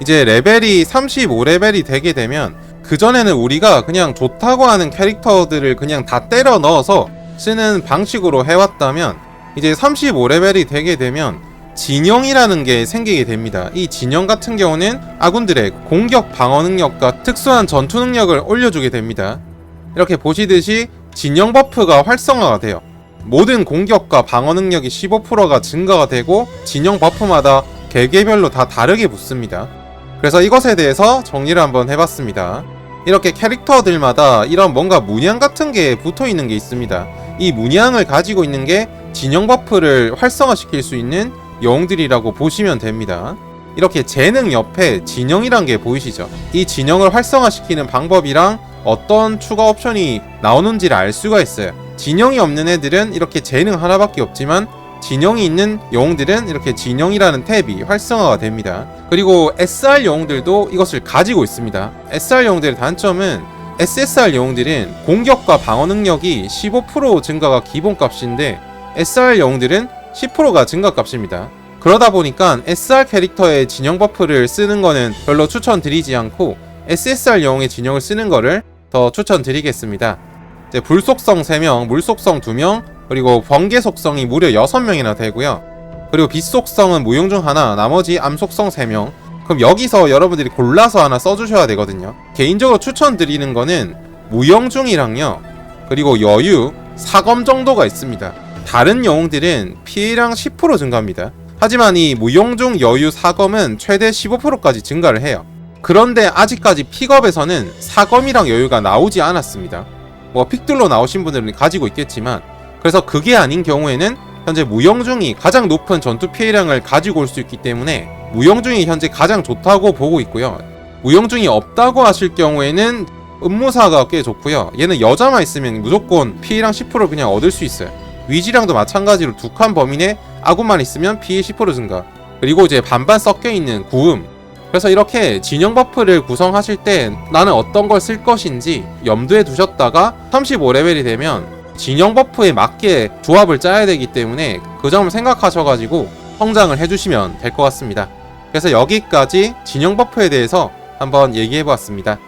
이제 레벨이 35레벨이 되게 되면 그전에는 우리가 그냥 좋다고 하는 캐릭터들을 그냥 다 때려 넣어서 쓰는 방식으로 해왔다면 이제 35레벨이 되게 되면 진영이라는 게 생기게 됩니다. 이 진영 같은 경우는 아군들의 공격 방어 능력과 특수한 전투 능력을 올려주게 됩니다. 이렇게 보시듯이 진영 버프가 활성화가 돼요. 모든 공격과 방어 능력이 15%가 증가가 되고 진영 버프마다 개개별로 다 다르게 붙습니다. 그래서 이것에 대해서 정리를 한번 해봤습니다. 이렇게 캐릭터들마다 이런 뭔가 문양 같은 게 붙어 있는 게 있습니다. 이 문양을 가지고 있는 게 진영 버프를 활성화시킬 수 있는 영웅들이라고 보시면 됩니다. 이렇게 재능 옆에 진영이란 게 보이시죠? 이 진영을 활성화시키는 방법이랑 어떤 추가 옵션이 나오는지를 알 수가 있어요. 진영이 없는 애들은 이렇게 재능 하나밖에 없지만 진영이 있는 영웅들은 이렇게 진영이라는 탭이 활성화가 됩니다. 그리고 SR 영웅들도 이것을 가지고 있습니다. SR 영웅들의 단점은 SSR 영웅들은 공격과 방어 능력이 15% 증가가 기본값인데 SR 영웅들은 10%가 증가값입니다. 그러다 보니까 SR 캐릭터의 진영 버프를 쓰는 거는 별로 추천드리지 않고 SSR 영웅의 진영을 쓰는 거를 더 추천드리겠습니다. 이제 불 속성 3명, 물 속성 2명, 그리고 번개 속성이 무려 6명이나 되고요. 그리고 빛 속성은 무용 중 하나, 나머지 암 속성 3명. 그럼 여기서 여러분들이 골라서 하나 써주셔야 되거든요. 개인적으로 추천드리는 거는 무영중이랑요, 그리고 여유, 사검 정도가 있습니다. 다른 영웅들은 피해량 10% 증가합니다. 하지만 이 무용중 여유 사검은 최대 15%까지 증가를 해요. 그런데 아직까지 픽업에서는 사검이랑 여유가 나오지 않았습니다. 뭐 픽들로 나오신 분들은 가지고 있겠지만 그래서 그게 아닌 경우에는 현재 무영중이 가장 높은 전투 피해량을 가지고 올 수 있기 때문에 무영중이 현재 가장 좋다고 보고 있고요. 무영중이 없다고 하실 경우에는 음모사가 꽤 좋고요. 얘는 여자만 있으면 무조건 피해량 10% 그냥 얻을 수 있어요. 위지랑도 마찬가지로 두칸내 아군만 있으면 피해 10% 증가. 그리고 이제 반반 섞여 있는 구음. 그래서 이렇게 진영 버프를 구성하실 때 나는 어떤 걸 쓸 것인지 염두에 두셨다가 35레벨이 되면 진영 버프에 맞게 조합을 짜야 되기 때문에 그 점을 생각하셔가지고 성장을 해주시면 될 것 같습니다. 그래서 여기까지 진영 버프에 대해서 한번 얘기해 보았습니다.